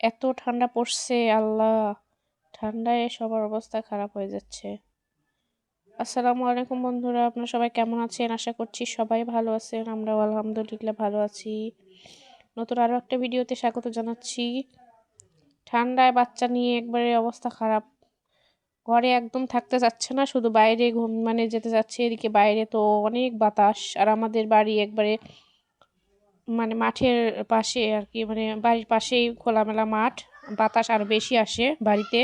এত ঠান্ডা পড়ছে, আল্লাহ। ঠান্ডায় সবার অবস্থা খারাপ হয়ে যাচ্ছে। আসসালামু আলাইকুম বন্ধুরা, আপনারা সবাই কেমন আছেন? আশা করছি সবাই ভালো আছেন, আমরাও আলহামদুলিল্লাহ ভালো আছি। নতুন আরও একটা ভিডিওতে স্বাগত জানাচ্ছি। ঠান্ডায় বাচ্চা নিয়ে একবারে অবস্থা খারাপ। ঘরে একদম থাকতে যাচ্ছে না, শুধু বাইরে ঘুম মানে যেতে যাচ্ছে এদিকে বাইরে তো অনেক বাতাস। আর আমাদের বাড়ি একবারে মানে মাঠের পাশে আর কি মানে বাড়ির পাশেই খোলামেলা মাঠ, বাতাস আরও বেশি আসে বাড়িতে।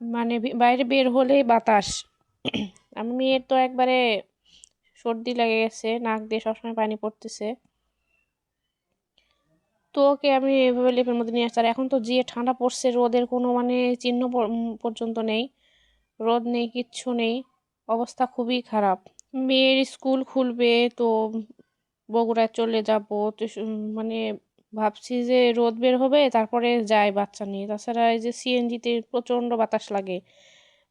মানে বাইরে বের হলেই বাতাস। আমি মেয়ের তো একবারে সর্দি লেগে গেছে, নাক দিয়ে সবসময় পানি পড়তেছে। তো ওকে আমি এভাবে লেপের মধ্যে নিয়ে আর এখন তো যে ঠান্ডা পড়ছে, রোদের কোনো মানে চিহ্ন পর্যন্ত নেই। রোদ নেই, কিচ্ছু নেই। অবস্থা খুবই খারাপ। মেয়ের স্কুল খুলবে তো বগুড়ায় চলে যাব। তো মানে ভাবছি যে রোদ বের হবে, তারপরে যাই বাচ্চা নিয়ে। তাছাড়া এই যে সিএনজিতে প্রচণ্ড বাতাস লাগে।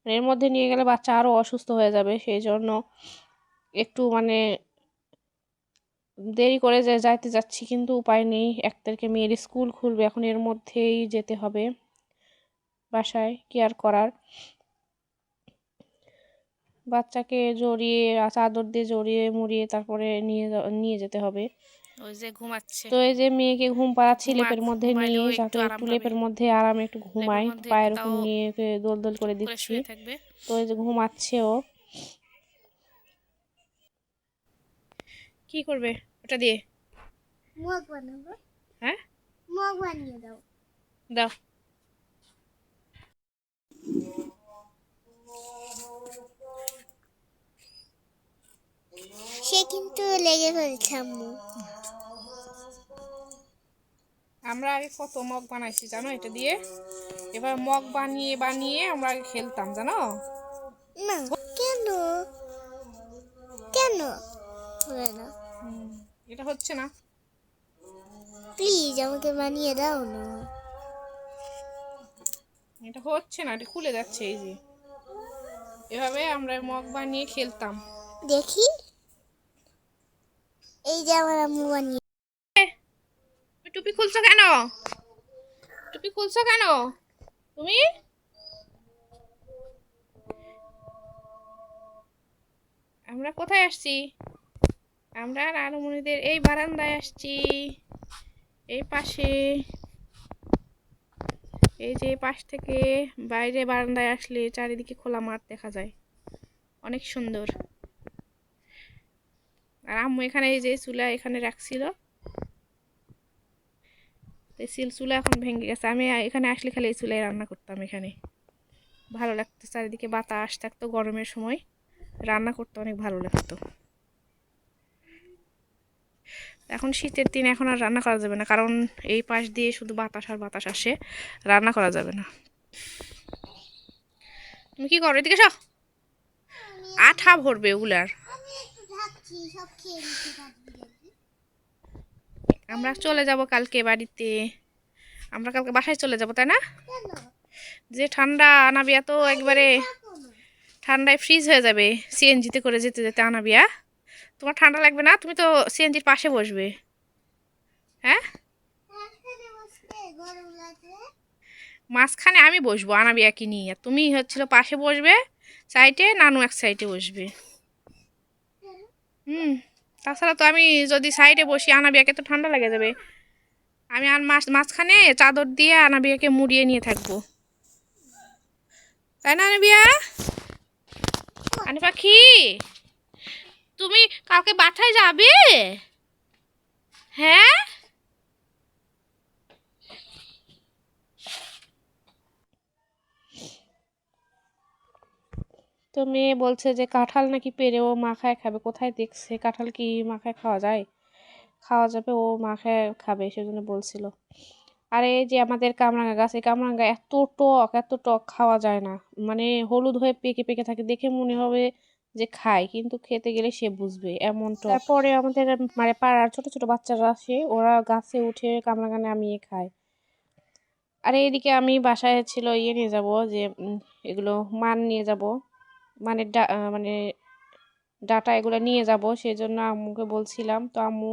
এর মধ্যে নিয়ে গেলে বাচ্চা আরও অসুস্থ হয়ে যাবে, সেই জন্য একটু মানে দেরি করে যে যাইতে যাচ্ছি, কিন্তু উপায় নেই। এক তারিখে মেয়ের স্কুল খুলবে, এখন এর মধ্যেই যেতে হবে বাসায়, কি আর করার? বাচ্চাকে জড়িয়ে চাদর দিয়ে জড়িয়ে মুড়িয়ে তারপরে নিয়ে নিয়ে যেতে হবে। ওই যে ঘুমাচ্ছে। তো এই যে মেয়েকে ঘুম পাড়াচ্ছি লেপের মধ্যে নিয়ে যাতে একটু লেপের মধ্যে আরামে একটু ঘুমাই পায়ের উপর নিয়ে দোল দোল করে দিচ্ছি। থাকবে। তো এই যে ঘুমাচ্ছে ও। কি করবে ওটা দিয়ে? মগ বানাবো হ্যাঁ? মগ বানিয়ে দাও। দাও। সে কিন্তু লেগে ফেলছে আম্মু। আমরা আগে কত মগ বানাইছি জানো এটা দিয়ে? এবার মগ বানিয়ে বানিয়ে আমরা আগে খেলতাম জানো? না কেন? কেন? এটা হচ্ছে না। প্লিজ আমাকে বানিয়ে দাও না। এটা হচ্ছে না এটা খুলে যাচ্ছে এই যে। এভাবে আমরা মগ বানিয়ে খেলতাম। দেখি। এই যে আমার আম্মু বানিয়ে টুপি খুলছো কেন? টুপি খুলছো কেন? তুমি? আমরা কোথায় আসছি? আমরা আর নানুমণিদের এই বারান্দায় আসছি। এই পাশে। এই যে পাশ থেকে বাইরে বারান্দায় আসলে চারিদিকে খোলা মাঠ দেখা যায়। অনেক সুন্দর। আর আম্মু এখানে এই যে চুলা এখানে রাখছিল। তো সিল চুলা এখন ভেঙে গেছে। আমি এখানে আসলে খালি এই চুলায় রান্না করতাম এখানে। ভালো লাগতো, চারিদিকে বাতাস থাকতো গরমের সময়। রান্না করতে অনেক ভালো লাগতো। এখন শীতের দিন এখন আর রান্না করা যাবে না, কারণ এই পাশ দিয়ে শুধু বাতাস আর বাতাস আসে, রান্না করা যাবে না। তুমি কি করো, এদিকে সব আঠা ভরবে ওগুলার আমি একটু ঢাকছি সব খেয়ে নিতে পারবি আমরা চলে যাব কালকে বাড়িতে। আমরা কালকে বাসায় চলে যাব তাই না? যে ঠান্ডা আনাবিয়া তো একবারে ঠান্ডায় ফ্রিজ হয়ে যাবে সিএনজিতে করে যেতে যেতে আনাবিয়া। তোমার ঠান্ডা লাগবে না? তুমি তো সিএনজির পাশে বসবে। হ্যাঁ? মাঝখানে আমি বসবো আনাবিয়াকে নিয়ে। আর তুমি হচ্ছিল পাশে বসবে সাইডে নানু এক সাইডে বসবে। হুম, তাছাড়া তো আমি যদি সাইডে বসি, আনাবিয়াকে তো ঠান্ডা লেগে যাবে। আমি আর মাছ মাঝখানে চাদর দিয়ে আনাবিয়াকে মুড়িয়ে নিয়ে থাকব। তাই না, আনাবিয়া? আনি পাখি তুমি কাউকে বাঠায় যাবে? হ্যাঁ? তো মেয়ে বলছে যে, কাঁঠাল নাকি পেরে ও মাখায় খাবে, কোথায় দেখছে? কাঁঠাল কি মাখায় খাওয়া যায়? খাওয়া যাবে, ও মাখায় খাবে, সেজন্য বলছিল। আর এই যে আমাদের কামরাঙ্গা গাছ, এই কামরাঙ্গা এত টক এত টক খাওয়া যায় না। মানে হলুদ হয়ে পেকে পেকে থাকে, দেখে মনে হবে যে খায়, কিন্তু খেতে গেলে সে বুঝবে, এমন টক। তারপরে আমাদের মানে পাড়ার ছোট ছোট বাচ্চারা আসে, ওরা গাছে উঠে কামরাঙ্গা নামিয়ে খায়। আর এইদিকে আমি বাসায় ছিল ইয়ে নিয়ে যাব যে এগুলো মান নিয়ে যাব। মানে মানে ডাটা এগুলো নিয়ে যাব সেই জন্য আম্মুকে বলছিলাম। তো আম্মু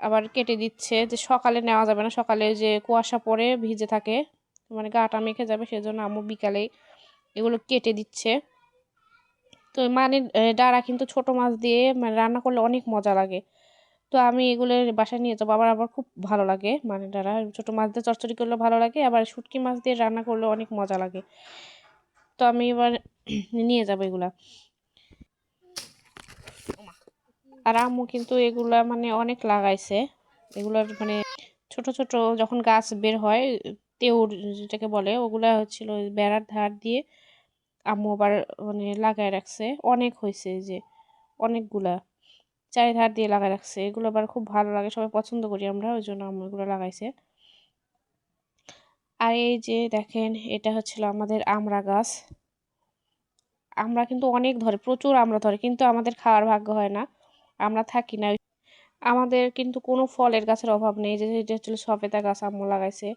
আবার কেটে দিচ্ছে যে সকালে নেওয়া যাবে না, সকালে যে কুয়াশা পড়ে ভিজে থাকে মানে গাটা মেখে যাবে, সেজন্য আম্মু বিকালে এগুলো কেটে দিচ্ছে। তো মানে ডাঁড়া কিন্তু ছোট মাছ দিয়ে মানে রান্না করলে অনেক মজা লাগে। তো আমি এগুলো বাসায় নিয়ে যাব, আবার আবার খুব ভালো লাগে। মানে ডাঁড়া, ছোটো মাছ দিয়ে চচ্চড়ি করলে ভালো লাগে, আবার শুটকি মাছ দিয়ে রান্না করলে অনেক মজা লাগে। তো আমি এবার নিয়ে যাব এগুলা। আর আম্মু কিন্তু এগুলা মানে অনেক লাগাইছে। এগুলোর মানে ছোট ছোট যখন গাছ বের হয়, তেউর যেটাকে বলে, ওগুলা হচ্ছিল বেড়ার ধার দিয়ে আম্মু আবার মানে লাগায় রাখছে। অনেক হয়েছে যে, অনেকগুলা চারিধার দিয়ে লাগায় রাখছে। এগুলো আবার খুব ভালো লাগে, সবাই পছন্দ করি আমরা, ওই জন্য আম্মু এগুলো লাগাইছে। আর এই যে দেখেন, এটা হচ্ছিল আমাদের আমড়া গাছ। আমরা কিন্তু অনেক ধরে, প্রচুর আমরা ধরে, কিন্তু আমাদের খাওয়ার ভাগ্য হয় না। আমরা থাকি না। আমাদের কিন্তু কোনো ফলের গাছের অভাব নেই। যে এটা হচ্ছিল সবেদা গাছ, আম্মু লাগাইছে।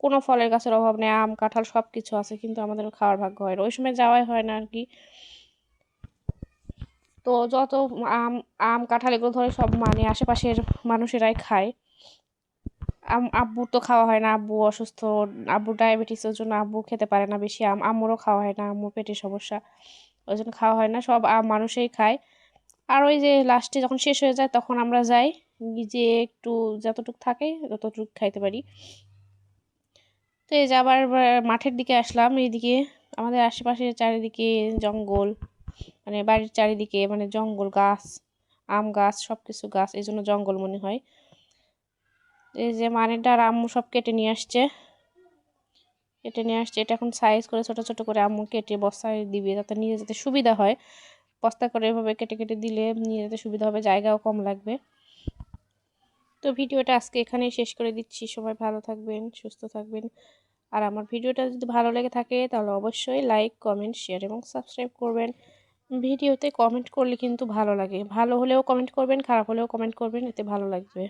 কোনো ফলের গাছের অভাব নেই, আম, কাঁঠাল সব কিছু আছে, কিন্তু আমাদের খাওয়ার ভাগ্য হয় না। ওই সময় যাওয়াই হয় না আর কি তো যত আম আম, কাঁঠাল এগুলো ধরে সব মানে আশেপাশের মানুষেরাই খায়। আম আব্বুর তো খাওয়া হয় না, আব্বু অসুস্থ, আব্বু ডায়াবেটিসের জন্য আব্বু খেতে পারে না বেশি, আম, আম্মুরও খাওয়া হয় না, আম্মুর পেটের সমস্যা, ওই জন্য খাওয়া হয় না, সব আম মানুষই খায়। আর ওই যে লাস্টে যখন শেষ হয়ে যায় তখন আমরা যাই যে একটু যতটুকু থাকে ততটুকু খাইতে পারি। তো এই যে আবার মাঠের দিকে আসলাম, এইদিকে আমাদের আশেপাশে চারিদিকে জঙ্গল মানে বাড়ির চারিদিকে মানে জঙ্গল, গাছ, আম গাছ সব কিছু গাছ, এই জন্য জঙ্গল মনে হয়। এই যে মানেটা আর আম্মু সব কেটে নিয়ে আসছে। কেটে নিয়ে আসছে। এটা এখন সাইজ করে ছোট ছোট করে আম্মু কেটে বস্তায় দিবে যাতে নিয়ে যেতে সুবিধা হয়। বস্তা করে এভাবে কেটে কেটে দিলে নিয়ে যেতে সুবিধা হবে, জায়গাও কম লাগবে। তো ভিডিওটা আজকে এখানেই শেষ করে দিচ্ছি। সবাই ভালো থাকবেন, সুস্থ থাকবেন। আর আমার ভিডিওটা যদি ভালো লেগে থাকে তাহলে অবশ্যই লাইক কমেন্ট শেয়ার এবং সাবস্ক্রাইব করবেন। ভিডিওতে কমেন্ট করলে কিন্তু ভালো লাগে। ভালো হলেও কমেন্ট করবেন, খারাপ হলেও কমেন্ট করবেন, এতে ভালো লাগবে।